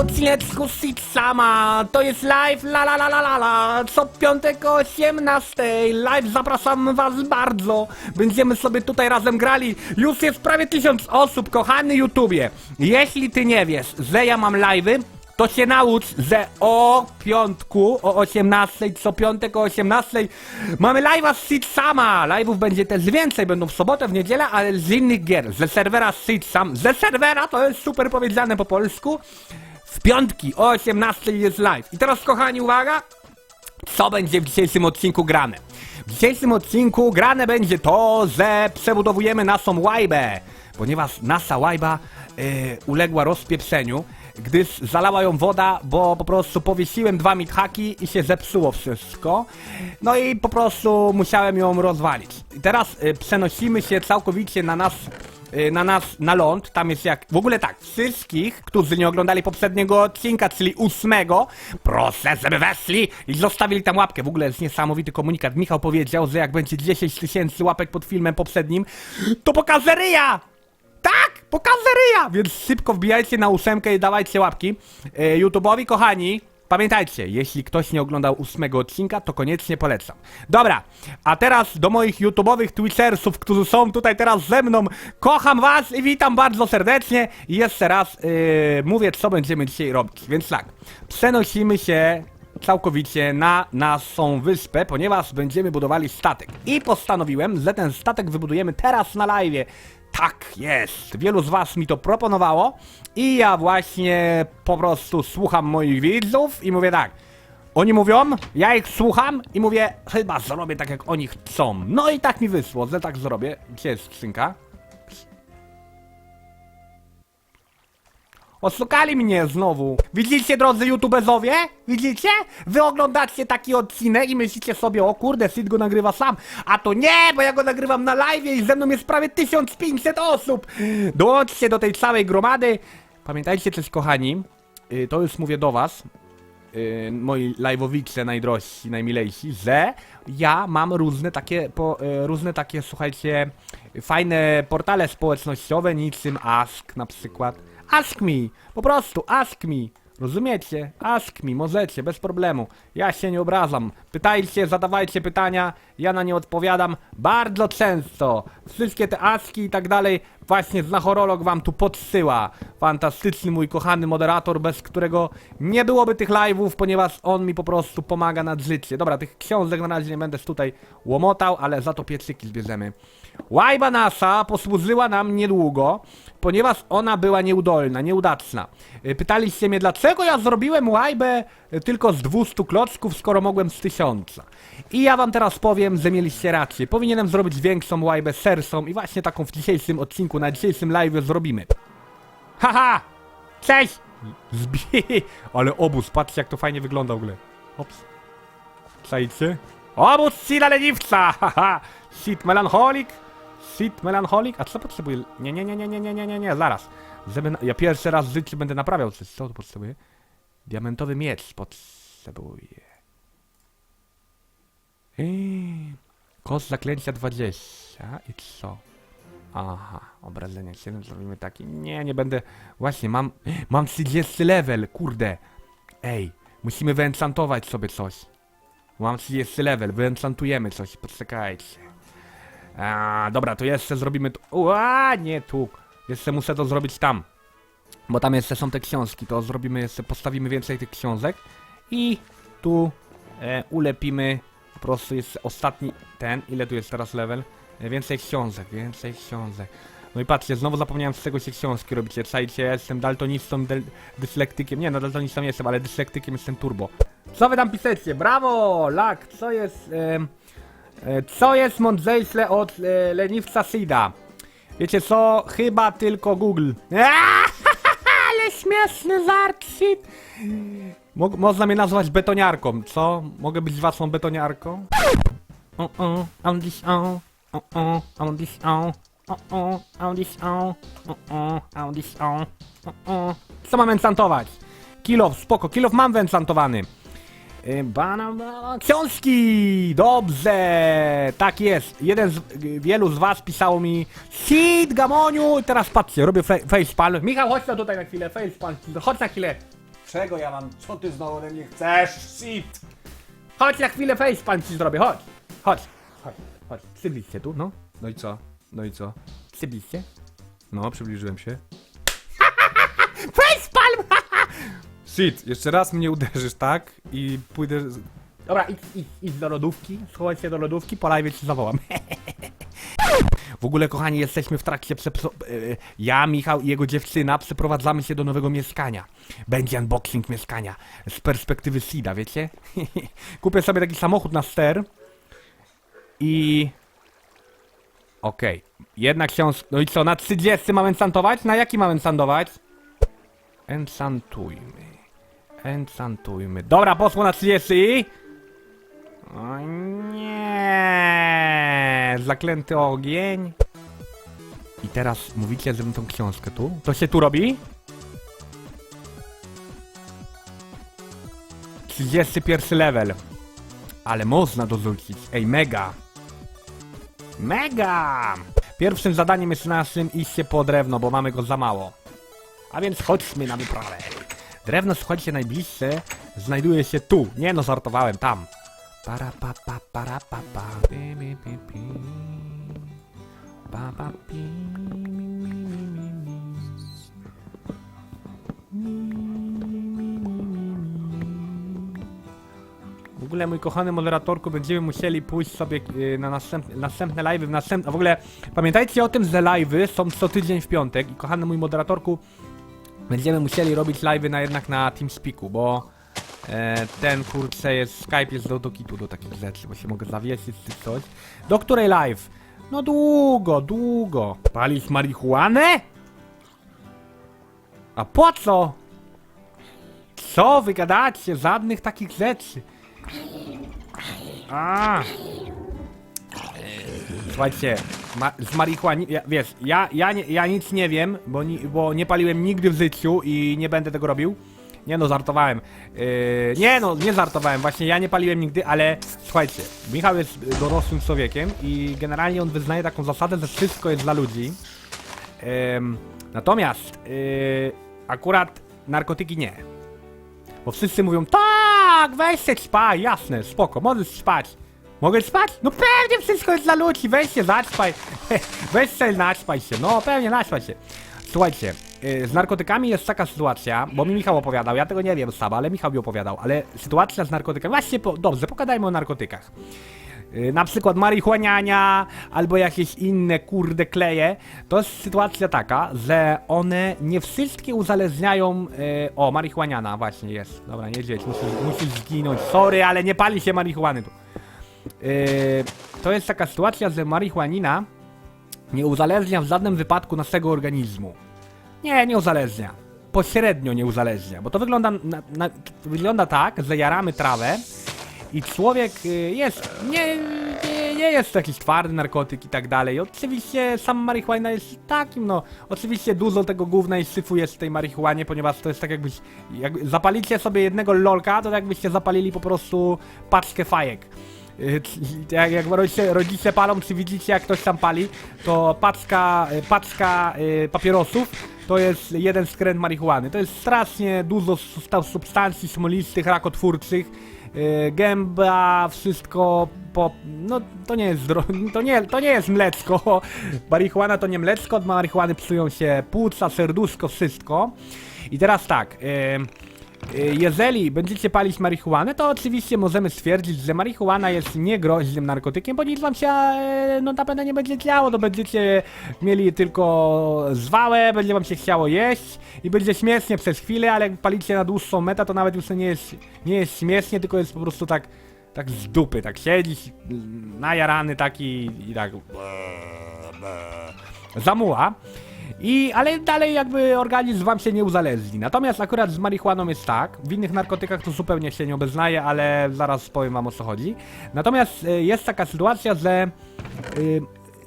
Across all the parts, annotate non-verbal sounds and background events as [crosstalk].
odcineczku Seed Sama. To jest live la la la la la la. Co piątek o 18. Live zapraszam was bardzo. Będziemy sobie tutaj razem grali. Już jest prawie tysiąc osób, kochany YouTubie. Jeśli ty nie wiesz, że ja mam live'y, to się naucz, że o piątku o 18, co piątek o 18 mamy live'a z Sama. Live'ów będzie też więcej, będą w sobotę, w niedzielę, ale z innych gier. Ze serwera Seed Sam. Ze serwera to jest super powiedziane po polsku. W piątki o 18 jest live. I teraz kochani, uwaga, co będzie w dzisiejszym odcinku grane. W dzisiejszym odcinku grane będzie to, że przebudowujemy naszą łajbę, ponieważ nasza łajba y, uległa rozpieprzeniu, gdyż zalała ją woda, bo po prostu powiesiłem dwa mithaki i się zepsuło wszystko. No i po prostu musiałem ją rozwalić. I teraz y, przenosimy się całkowicie na nasz na nas, na ląd, tam jest jak, w ogóle tak, wszystkich, którzy nie oglądali poprzedniego odcinka, czyli ósmego, proszę, żeby weszli i zostawili tam łapkę, w ogóle jest niesamowity komunikat, Michał powiedział, że jak będzie 10 tysięcy łapek pod filmem poprzednim, to pokażę ryja! Tak! Pokażę ryja! Więc szybko wbijajcie na ósemkę i dawajcie łapki. E, YouTube'owi, kochani, pamiętajcie, jeśli ktoś nie oglądał ósmego odcinka, to koniecznie polecam. Dobra, a teraz do moich YouTube'owych Twitchersów, którzy są tutaj teraz ze mną. Kocham was i witam bardzo serdecznie. I jeszcze raz e, mówię, co będziemy dzisiaj robić. Więc tak, przenosimy się całkowicie na naszą wyspę, ponieważ będziemy budowali statek. I postanowiłem, że ten statek wybudujemy teraz na live. Tak jest! Wielu z was mi to proponowało i ja właśnie po prostu słucham moich widzów i mówię tak. Oni mówią, ja ich słucham i mówię, chyba zrobię tak jak oni chcą. No i tak mi wyszło, że tak zrobię. Gdzie jest skrzynka? Oszukali mnie znowu. Widzicie, drodzy youtubezowie? Widzicie? Wy oglądacie taki odcinek i myślicie sobie, o kurde, Sid go nagrywa sam. A to nie, bo ja go nagrywam na live i ze mną jest prawie 1500 osób. Dołączcie do tej całej gromady. Pamiętajcie coś, kochani, y, to już mówię do was, y, moi live'owicze najdrożsi, najmilejsi, że ja mam różne takie, po, y, różne takie, słuchajcie, fajne portale społecznościowe, niczym Ask na przykład. Ask me! Po prostu ask me! Rozumiecie? Ask me, możecie, bez problemu. Ja się nie obrażam. Pytajcie, zadawajcie pytania, ja na nie odpowiadam bardzo często. Wszystkie te aski i tak dalej właśnie znachorolog wam tu podsyła. Fantastyczny mój kochany moderator, bez którego nie byłoby tych live'ów, ponieważ on mi po prostu pomaga nad życie. Dobra, tych książek na razie nie będę tutaj łomotał, ale za to piecyki zbierzemy. Łajba nasza posłużyła nam niedługo, ponieważ ona była nieudolna, nieudaczna. Y, Pytaliście mnie, dlaczego ja zrobiłem łajbę y, tylko z 200 klocków, skoro mogłem z 1000. I ja wam teraz powiem, że mieliście rację. Powinienem zrobić większą łajbę sersą i właśnie taką w dzisiejszym odcinku, na dzisiejszym live zrobimy. Haha! Cześć! Zbi... [laughs] Ale obóz, patrzcie jak to fajnie wygląda w ogóle. Ops. Czajcie? Obóz Sida leniwca! [laughs] Haha! Sid melancholik! Sid melancholik? A co potrzebuję? Nie, nie, nie, nie, nie, nie, nie, nie, nie, zaraz. Żeby na... Ja pierwszy raz w życiu będę naprawiał coś. Co tu potrzebuję? Diamentowy miecz potrzebuję. Eee, Kos zaklęcia 20 i co? Aha, obrażenia 7 zrobimy taki. Nie, nie będę. Właśnie, mam. Mam 30 level, kurde. Ej, musimy wyenchantować sobie coś. Mam 30 level, wyenchantujemy coś, poczekajcie. A, dobra, to jeszcze zrobimy tu. Ua, nie tu. Jeszcze muszę to zrobić tam. Bo tam jeszcze są te książki, to zrobimy jeszcze, postawimy więcej tych książek. I tu e, ulepimy po prostu jest ostatni ten. Ile tu jest teraz level? E, więcej książek, więcej książek. No i patrzcie, znowu zapomniałem z czego się książki robicie. Czajcie, ja jestem daltonistą, dyslektykiem. Nie, no daltonistą jestem, ale dyslektykiem jestem turbo. Co wy tam piszecie? Brawo! Lak, co jest... e, co jest mądrzejsze od e, leniwca Sida? Wiecie co? Chyba tylko Google. Aaa, [laughs] ale śmieszny żart, shit! Mo można mnie nazwać betoniarką, co? Mogę być waszą betoniarką? O, o, on this o, o, on this o, o, on this o, o, on this o, o. Co mam enchantować? Kilof, spoko, kilof mam wyenchantowany. Y, Bana, bana, książki! Dobrze! Tak jest. Jeden z y, wielu z was pisało mi Sid, Gamoniu! I teraz patrzcie, robię facepalm. Michał, chodź na tutaj na chwilę, facepalm. Chodź na chwilę. Czego ja mam? Co ty znowu ode mnie chcesz? Shit! Chodź na chwilę facepalm ci zrobię, chodź. Chodź, chodź, chodź. Przybliżcie tu, no. No i co? No i co? Przybliżcie. No, przybliżyłem się. Facepalm! Shit, jeszcze raz mnie uderzysz, tak? I pójdę... Dobra, idź, idź, idź do lodówki, schowaj się do lodówki, po live ci zawołam. [laughs] W ogóle, kochani, jesteśmy w trakcie e, Ja, Michał i jego dziewczyna przeprowadzamy się do nowego mieszkania. Będzie unboxing mieszkania z perspektywy Sida, wiecie? [laughs] Kupię sobie taki samochód na ster i... Okej, jedna książka... No i co, na 30 mamy encantować? Na jaki mamy encantować? Enchantujmy. Enchantujmy. Dobra, poszło na 30. O nie! Zaklęty ogień. I teraz mówicie, żebym tą książkę tu? To się tu robi? 31 level. Ale można dorzucić. Ej, mega. Mega! Pierwszym zadaniem jest naszym iść się po drewno, bo mamy go za mało. A więc chodźmy na wyprawę. Drewno, słuchajcie, najbliższe znajduje się tu. Nie no, żartowałem, tam. Para pa pa para pa pa pi pi pi pa pa pi. W ogóle mój kochany moderatorku będziemy musieli pójść sobie y, na następne, następne live'y w następne, a w ogóle pamiętajcie o tym, że live'y są co tydzień w piątek i kochany mój moderatorku będziemy musieli robić live'y na jednak na TeamSpeaku, bo e, ten kurczę jest, Skype jest do, do kitu do takich rzeczy, bo się mogę zawiesić czy coś. Do której live? No długo, długo. Palić marihuanę? A po co? Co wy gadacie? Żadnych takich rzeczy. A. Słuchajcie, ma, z marihuany, ja, wiesz, ja, ja, ja nic nie wiem, bo, ni, bo nie paliłem nigdy w życiu i nie będę tego robił. Nie no, żartowałem. Yy, nie no, nie żartowałem, właśnie ja nie paliłem nigdy, ale słuchajcie, Michał jest dorosłym człowiekiem i generalnie on wyznaje taką zasadę, że wszystko jest dla ludzi. Ym, natomiast yy, akurat narkotyki nie. Bo wszyscy mówią, tak, weź się spaj, jasne, spoko, możesz spać. Mogę spać? No pewnie wszystko jest dla ludzi, weź się zaćpaj. [laughs] weź się naćpaj się, no pewnie naćpaj się. Słuchajcie, y, z narkotykami jest taka sytuacja, bo mi Michał opowiadał, ja tego nie wiem sam, ale Michał mi opowiadał, ale sytuacja z narkotykami, właśnie, po, dobrze, pogadajmy o narkotykach. Y, na przykład marihuaniania albo jakieś inne kurde kleje, to jest sytuacja taka, że one nie wszystkie uzależniają. y, o, marihuaniana właśnie jest. Dobra, nie dzieć, musisz, musisz zginąć. Sorry, ale nie pali się marihuany tu. Y, to jest taka sytuacja, że marihuanina nie uzależnia w żadnym wypadku naszego organizmu. Nie, nie uzależnia. Pośrednio nie uzależnia, bo to wygląda, na, na, wygląda tak, że jaramy trawę i człowiek y, jest, nie, nie, nie jest jakiś twardy narkotyk i tak dalej. Oczywiście sam marihuana jest takim, no, oczywiście dużo tego gówna i syfu jest w tej marihuanie, ponieważ to jest tak jakbyś, jak zapalicie sobie jednego lolka, to jakbyście zapalili po prostu paczkę fajek. Y, Jak, jak rodzice, rodzice palą, czy widzicie jak ktoś tam pali, to paczka, y, paczka y, papierosów to jest jeden skręt marihuany. To jest strasznie dużo substancji smolistych, rakotwórczych. Gęba, wszystko po... No to nie jest zdro- [laughs] to nie, to nie jest mleczko. [laughs] Marihuana to nie mleczko, od marihuany psują się płuca, serduszko, wszystko. I teraz tak... Y, Y, jeżeli będziecie palić marihuanę, to oczywiście możemy stwierdzić, że marihuana jest niegroźnym narkotykiem, bo nic wam się e, no na pewno nie będzie działo, to będziecie mieli tylko zwałę, będzie wam się chciało jeść i będzie śmiesznie przez chwilę, ale jak palicie na dłuższą metę, to nawet już nie jest, nie jest śmiesznie, tylko jest po prostu tak, tak z dupy, tak siedzisz najarany taki i tak zamuła. I, ale dalej jakby organizm wam się nie uzależni. Natomiast akurat z marihuaną jest tak, w innych narkotykach to zupełnie się nie obeznaje, ale zaraz powiem wam o co chodzi. Natomiast y, jest taka sytuacja, że y,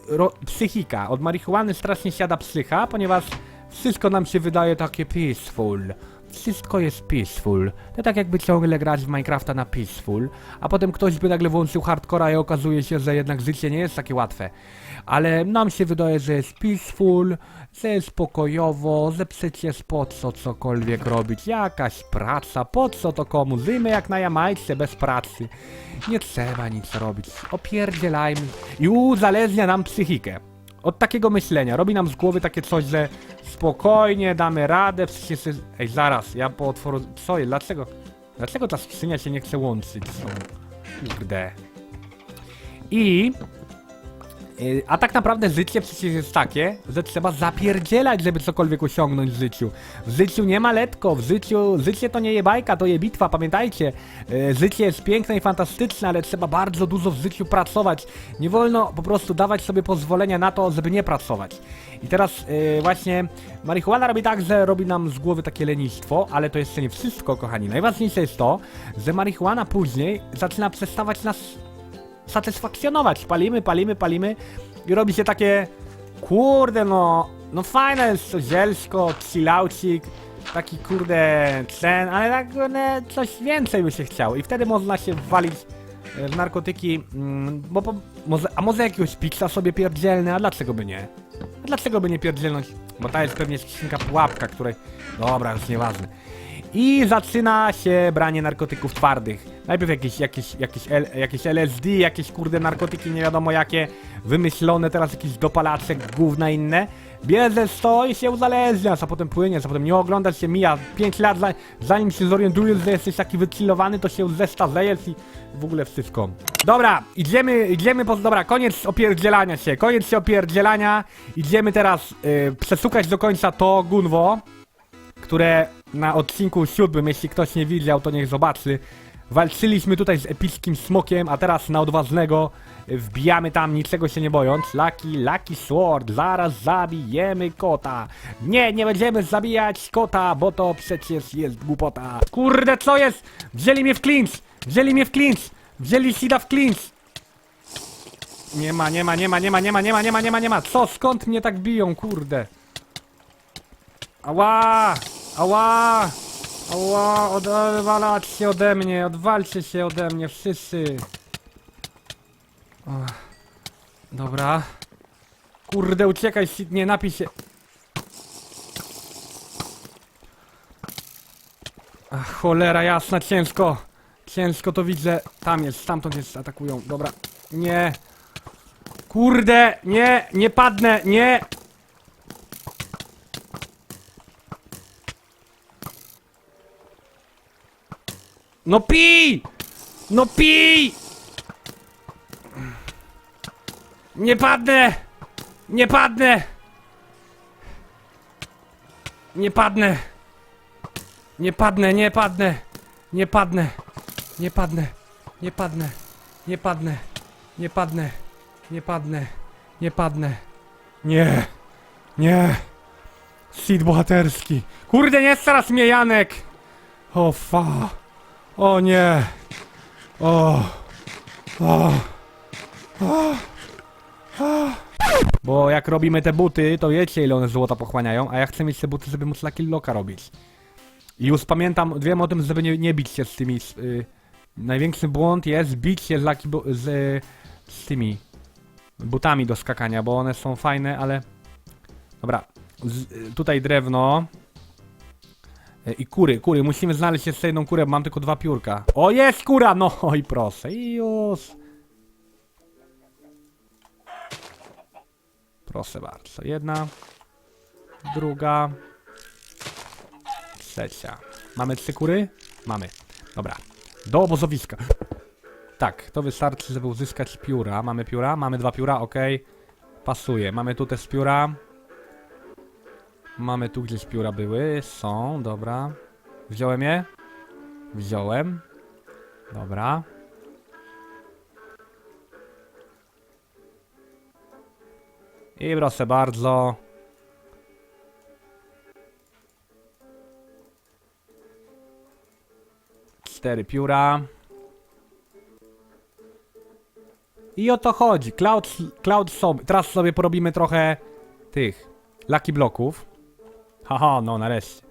ro, psychika, od marihuany strasznie siada psycha, ponieważ wszystko nam się wydaje takie peaceful, wszystko jest peaceful. To tak jakby ciągle grać w Minecrafta na peaceful, a potem ktoś by nagle włączył hardcora i okazuje się, że jednak życie nie jest takie łatwe. Ale nam się wydaje, że jest peaceful, jest spokojowo, że przecież po co cokolwiek robić, jakaś praca, po co to komu, żyjmy jak na Jamajce bez pracy. Nie trzeba nic robić, opierdzielajmy i uzależnia nam psychikę. Od takiego myślenia, robi nam z głowy takie coś, że spokojnie, damy radę, przecież... Ej, zaraz, ja po otworu... Co dlaczego? Dlaczego ta skrzynia się nie chce łączyć? Kurde. I... y, A tak naprawdę życie przecież jest takie, że trzeba zapierdzielać, żeby cokolwiek osiągnąć w życiu. W życiu nie ma letko, w życiu, życie to nie je bajka, to je bitwa, pamiętajcie. Y, Życie jest piękne i fantastyczne, ale trzeba bardzo dużo w życiu pracować. Nie wolno po prostu dawać sobie pozwolenia na to, żeby nie pracować. I teraz y, właśnie marihuana robi tak, że robi nam z głowy takie lenistwo, ale to jeszcze nie wszystko, kochani. Najważniejsze jest to, że marihuana później zaczyna przestawać nas satysfakcjonować. Palimy, palimy, palimy i robi się takie kurde no, no fajne jest to zielsko, chillaucik, taki kurde cen, ale tak kurde, coś więcej by się chciało i wtedy można się walić e, w narkotyki, mm, bo po, może, a może jakiegoś pizza sobie pierdzielny, a dlaczego by nie? A dlaczego by nie pierdzielnąć? Bo ta jest pewnie skrzynka pułapka, której... Dobra, już nieważne. I zaczyna się branie narkotyków twardych. Najpierw jakieś, jakieś, jakieś, L, jakieś LSD, jakieś kurde narkotyki nie wiadomo jakie, wymyślone, teraz jakieś dopalacze, gówna inne. Bierzesz to i się uzależniasz, a potem płyniesz, a potem nie oglądasz się, mija 5 lat, za, zanim się zorientujesz, że jesteś taki wychillowany, to się zestarzejesz i w ogóle wszystko. Dobra, idziemy, idziemy po... Dobra, koniec opierdzielania się, koniec się opierdzielania. Idziemy teraz y, przesukać do końca to gunwo które na odcinku siódmym, jeśli ktoś nie widział, to niech zobaczy. Walczyliśmy tutaj z epickim smokiem, a teraz na odważnego wbijamy tam, niczego się nie bojąc. Lucky, Lucky Sword, zaraz zabijemy kota. Nie, nie będziemy zabijać kota, bo to przecież jest głupota. Kurde, co jest? Wzięli mnie w clinch! Wzięli mnie w clinch! Wzięli Sida w clinch! Nie ma, nie ma, nie ma, nie ma, nie ma, nie ma, nie ma, nie ma, nie ma. Co? Skąd mnie tak biją, kurde? Ała! Ała! Ała! Odwalać się ode mnie! Odwalcie się ode mnie, wszyscy! Dobra. Kurde, uciekaj, nie napij się. Ach, cholera jasna, ciężko. Ciężko to widzę. Tam jest, stamtąd jest, atakują. Dobra. Nie. Kurde, nie, nie padnę, nie. No pij! No pij! Nie padnę! Nie padnę! Nie padnę! Nie padnę, nie padnę! Nie padnę! Nie padnę! Nie padnę! Nie padnę! Nie padnę! Nie padnę! Nie padnę! Nie! Nie! Sid bohaterski! Kurde, nie teraz mnie Janek! O fa! O nie! O! O! O! O! Bo jak robimy te buty, to wiecie ile one złota pochłaniają, a ja chcę mieć te buty, żeby móc Lucky Locka robić. I już pamiętam, wiem o tym, żeby nie, nie bić się z tymi... Z, y, największy błąd jest bić się z, Lucky z, y, z tymi butami do skakania, bo one są fajne, ale... Dobra, z, y, tutaj drewno. E, I kury, kury, musimy znaleźć jeszcze jedną kurę, bo mam tylko dwa piórka. O, jest kura! No [laughs] i proszę, i już. Proszę bardzo, jedna, druga, trzecia. Mamy trzy kury? Mamy. Dobra, do obozowiska. Tak, to wystarczy, żeby uzyskać pióra. Mamy pióra? Mamy dwa pióra, ok. Pasuje. Mamy tu też pióra. Mamy tu gdzieś pióra były. Są, dobra. Wziąłem je? Wziąłem. Dobra. I proszę bardzo. Cztery pióra. I o to chodzi. Cloud, cloud sobie. Teraz sobie porobimy trochę tych Lucky bloków. Haha, no nareszcie.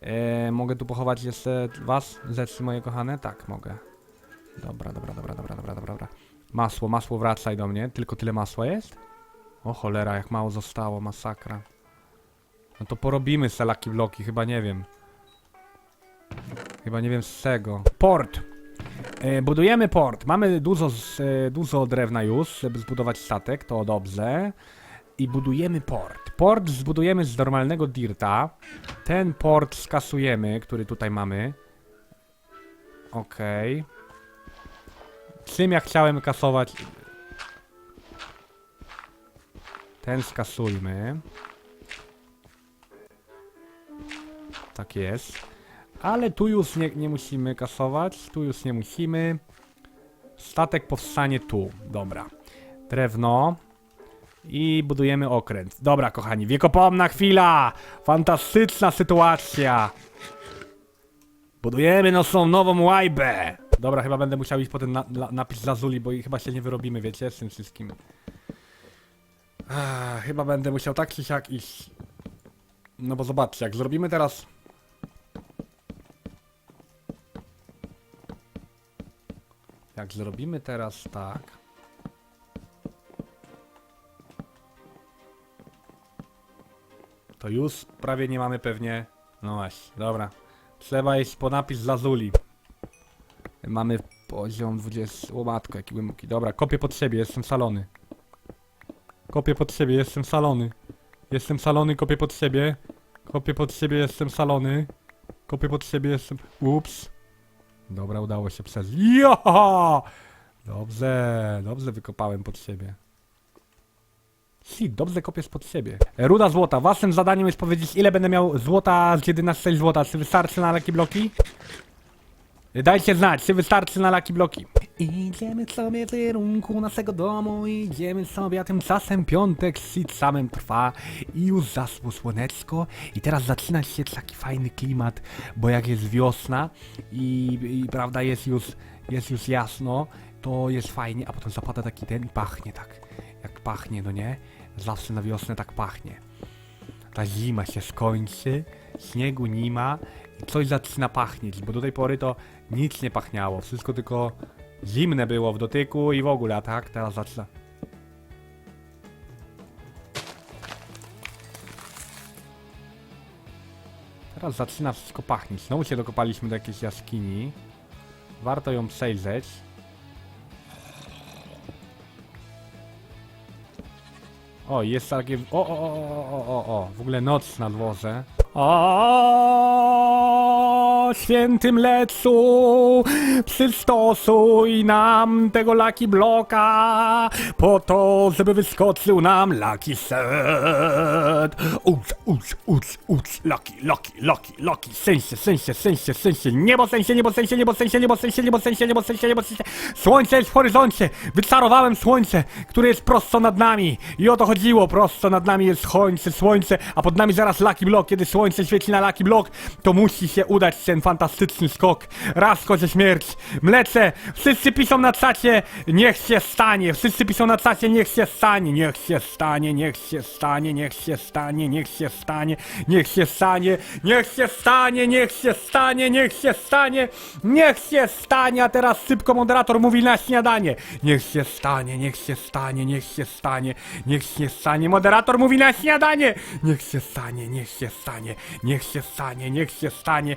E, mogę tu pochować jeszcze was, rzeczy moje kochane? Tak, mogę. Dobra, dobra, dobra, dobra, dobra, dobra. Masło, masło wracaj do mnie. Tylko tyle masła jest? O cholera, jak mało zostało, masakra. No to porobimy se Lucky Bloki, chyba nie wiem. Chyba nie wiem z czego. Port! E, budujemy port. Mamy dużo, z, e, dużo drewna już, żeby zbudować statek, to dobrze. I budujemy port. Port zbudujemy z normalnego dirta. Ten port skasujemy, który tutaj mamy. Okej. Czym ja chciałem kasować? Ten skasujmy. Tak jest. Ale tu już nie, nie musimy kasować. Tu już nie musimy. Statek powstanie tu. Dobra. Drewno. I budujemy okręt. Dobra, kochani, wiekopomna chwila! Fantastyczna sytuacja! Budujemy naszą nową łajbę! Dobra, chyba będę musiał iść po ten na, na, napis bo chyba się nie wyrobimy, wiecie, z tym wszystkim. Chyba będę musiał tak czy siak iść. No bo zobaczcie, jak zrobimy teraz... Jak zrobimy teraz tak... To już prawie nie mamy pewnie... No właśnie, dobra. Trzeba iść po napis Lazuli. Mamy poziom 20... O matko, jaki głęboki. Dobra, kopię pod siebie, jestem salony. Kopię pod siebie, jestem salony. Jestem salony, kopię pod siebie. Kopię pod siebie, jestem salony. Kopię pod siebie, jestem... Ups. Dobra, udało się przez... Jo! Dobrze, dobrze wykopałem pod siebie. Shit, dobrze kopię spod siebie. Ruda złota. Waszym zadaniem jest powiedzieć, ile będę miał złota z 11 złota. Czy wystarczy na laki bloki? Dajcie znać, czy wystarczy na laki bloki. Idziemy sobie w kierunku naszego domu, idziemy sobie, a tymczasem piątek shit samym trwa i już zasło słoneczko i teraz zaczyna się taki fajny klimat, bo jak jest wiosna i, i prawda jest już, jest już jasno, to jest fajnie, a potem zapada taki ten i pachnie tak, jak pachnie, no nie? Zawsze na wiosnę tak pachnie. Ta zima się skończy, śniegu nie ma i coś zaczyna pachnieć, bo do tej pory to nic nie pachniało, wszystko tylko zimne było w dotyku i w ogóle, a tak teraz zaczyna. Teraz zaczyna wszystko pachnieć. Znowu się dokopaliśmy do jakiejś jaskini. Warto ją przejrzeć. O, jest takie... O, o, o, o, o, o, o, w ogóle noc na dworze. O, świętym lecu, przystosuj nam tego Lucky Bloka, po to, żeby wyskoczył nam Lucky Set. Uc, uc, uc, uc, Lucky, Lucky, Lucky, Lucky, sensie, sensie, sensie, sensie, niebo, sensie, niebo, sensie, niebo, sensie, niebo, sensie, niebo, sensie, niebo, sensie, niebo, sensie. Słońce jest w horyzoncie, wyczarowałem słońce, które jest prosto nad nami. I o to chodziło, prosto nad nami jest słońce, słońce, a pod nami zaraz Lucky Block. Kiedy słońce świeci na Lucky Block, to musi się udać ten fantastyczny skok. Raz kocie śmierć, mlece, wszyscy piszą na czacie, niech się stanie, wszyscy piszą na czacie, niech się stanie, niech się stanie, niech się stanie, niech się stanie, niech się stanie, niech się stanie, niech się stanie, niech się stanie, niech się stanie, niech się stanie, a teraz szybko moderator mówi na śniadanie. Niech się stanie, niech się stanie, niech się stanie, niech się stanie, moderator mówi na śniadanie. Niech się stanie, niech się stanie, niech się stanie, niech się stanie.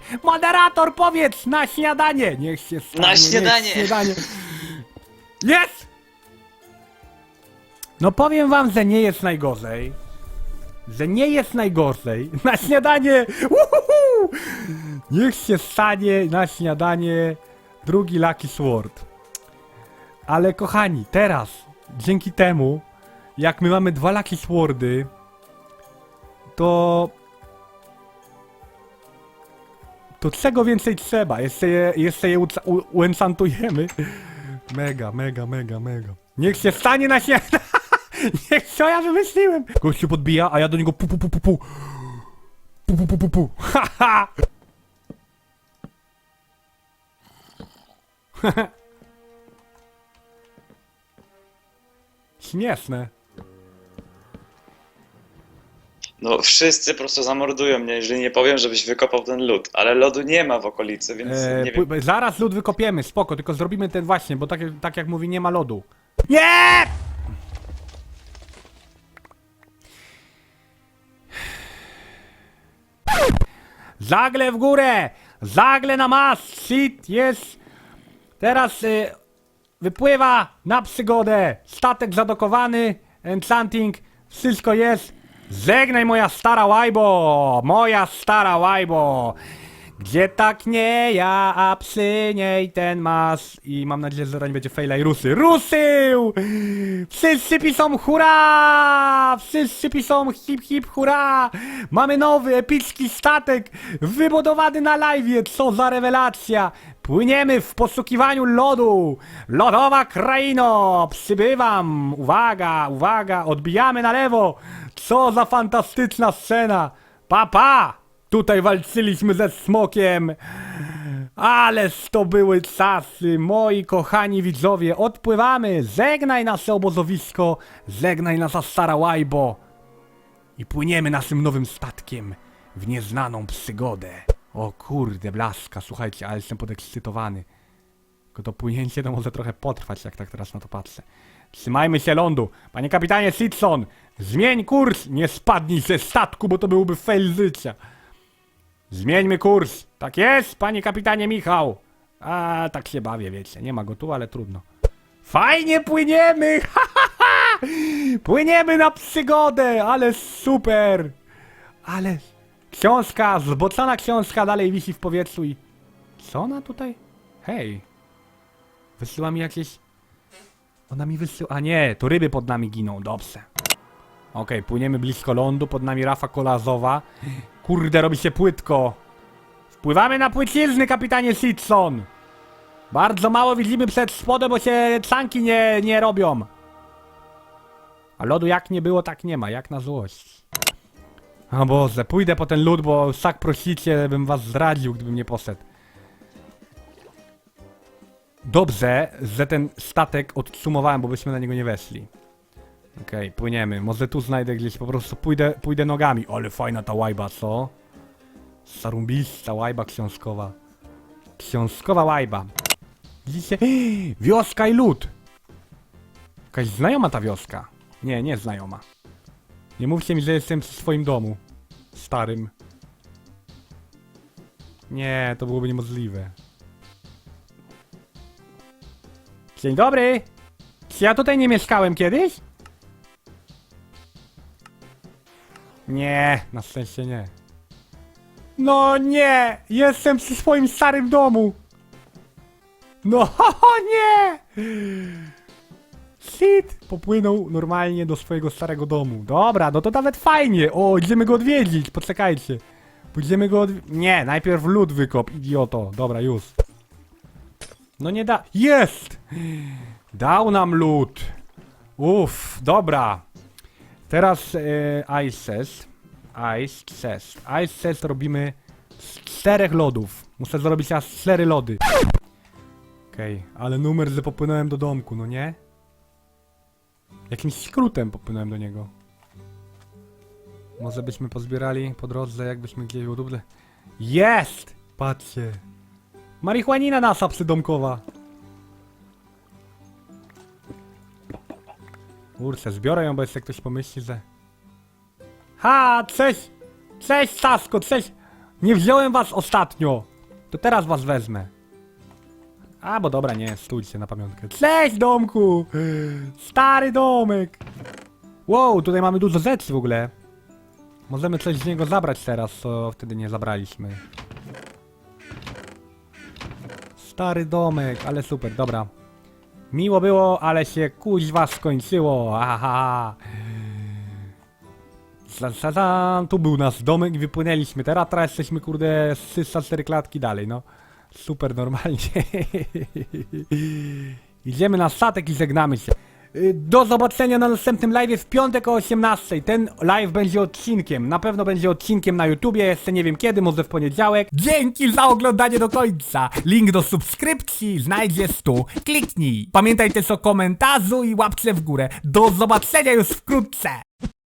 Powiedz na śniadanie, niech się stanie, Na śniadanie. Śniadanie. Jest! No powiem wam, że nie jest najgorzej. Że nie jest najgorzej. [laughs] Na śniadanie! Uhuhu! Niech się stanie na śniadanie drugi Lucky Sword. Ale kochani, teraz, dzięki temu, jak my mamy dwa Lucky Swordy, to... To czego więcej trzeba? Jeszcze je, jeszcze je. Mega, mega, mega, mega. Niech się stanie na śniadanie! [laughs] Niech co ja wymyśliłem! Gościu podbija, a ja do niego pu pu pu pu pu. Pu pu pu pu pu. Haha! [laughs] Śmieszne. No wszyscy po prostu zamordują mnie, jeżeli nie powiem, żebyś wykopał ten lód. Ale lodu nie ma w okolicy, więc E, nie wiem. zaraz lód wykopiemy, spoko, tylko zrobimy ten właśnie, bo tak, jak- tak jak mówi, nie ma lodu. Nie! Zagle w górę! Zagle na mas! Shit jest... Teraz y, wypływa na przygodę. Statek zadokowany, enchanting, wszystko jest. Żegnaj moja stara łajbo! Moja stara łajbo! Gdzie tak nie ja, a przy niej ten mas. I mam nadzieję, że zaraz nie będzie fejla i rusy. Rusył! Wszyscy piszą hurra! Wszyscy piszą hip hip hurra! Mamy nowy epicki statek wybudowany na live. Co za rewelacja! Płyniemy w poszukiwaniu lodu! Lodowa kraino! Przybywam! Uwaga, uwaga! Odbijamy na lewo! Co za fantastyczna scena! Papa! Pa! Tutaj walczyliśmy ze smokiem! Ależ to były czasy, moi kochani widzowie! Odpływamy! Żegnaj nasze obozowisko! Żegnaj nasza stara łajbo! I płyniemy naszym nowym statkiem w nieznaną przygodę. O kurde, blaska, słuchajcie, ale jestem podekscytowany. Tylko to płynięcie to może trochę potrwać, jak tak teraz na to patrzę. Trzymajmy się lądu. Panie kapitanie Sitson, zmień kurs! Nie spadnij ze statku, bo to byłby fail życia. Zmieńmy kurs. Tak jest, panie kapitanie Michał. A, tak się bawię, wiecie. Nie ma go tu, ale trudno. Fajnie płyniemy! [laughs] Płyniemy na przygodę, ale super! Ale książka, zbocona książka dalej wisi w powietrzu i... Co ona tutaj? Hej! Wysyła mi jakieś... Ona mi wysyła... A nie, to ryby pod nami giną, dobrze. Okej, płyniemy blisko lądu, pod nami rafa kolazowa. Kurde, robi się płytko. Wpływamy na płycizny, kapitanie Sitson! Bardzo mało widzimy przed spodem, bo się czanki nie, nie robią. A lodu jak nie było, tak nie ma, jak na złość. O Boże, pójdę po ten lód, bo tak prosicie, bym was zdradził, gdybym nie poszedł. Dobrze, że ten statek odsumowałem, bo byśmy na niego nie weszli. Okej, płyniemy. Może tu znajdę gdzieś, po prostu pójdę, pójdę nogami. Ale fajna ta łajba, co? Sarumbista łajba książkowa. Książkowa łajba. Widzicie? [gasps] Wioska i lód! Jakaś znajoma ta wioska. Nie, nie znajoma. Nie mówcie mi, że jestem w swoim domu. Starym. Nie, to byłoby niemożliwe. Dzień dobry! Czy ja tutaj nie mieszkałem kiedyś? Nie, na szczęście nie. No nie! Jestem przy swoim starym domu! No [laughs] nie! Shit! Popłynął normalnie do swojego starego domu. Dobra, no to nawet fajnie. O, idziemy go odwiedzić. Poczekajcie. Pójdziemy go odwiedzić. Nie, najpierw lód wykop, idioto. Dobra, już. No nie da... Jest! Dał nam lód. Uff, dobra. Teraz e, Ice Chest. Ice Chest. Ice Chest robimy z czterech lodów. Muszę zrobić aż cztery lody. Okej, ale numer, że popłynąłem do domku, no nie? Jakimś skrótem popłynąłem do niego. Może byśmy pozbierali po drodze, jakbyśmy gdzieś duble. Jest! Patrzcie. Marihuanina nasza przydomkowa. Kurczę, zbiorę ją, bo jeszcze ktoś pomyśli, że... Ha, cześć! Cześć, Sasko, cześć! Nie wziąłem was ostatnio! To teraz was wezmę. A, bo dobra, nie, stójcie na pamiątkę. Cześć, domku! Stary domek! Wow, tutaj mamy dużo rzeczy w ogóle. Możemy coś z niego zabrać teraz, co wtedy nie zabraliśmy. Stary domek, ale super, dobra. Miło było, ale się kuźwa skończyło. Aha. Za, za, za, tu był nasz domek wypłynęliśmy. Teraz, teraz jesteśmy, kurde, z 304 klatki dalej, no. Super, normalnie. [laughs] Idziemy na statek i żegnamy się. Y, Do zobaczenia na następnym live w piątek o 18. Ten live będzie odcinkiem. Na pewno będzie odcinkiem na YouTubie. Jeszcze nie wiem kiedy, może w poniedziałek. Dzięki za oglądanie do końca. Link do subskrypcji znajdziesz tu. Kliknij. Pamiętaj też o komentarzu i łapce w górę. Do zobaczenia już wkrótce.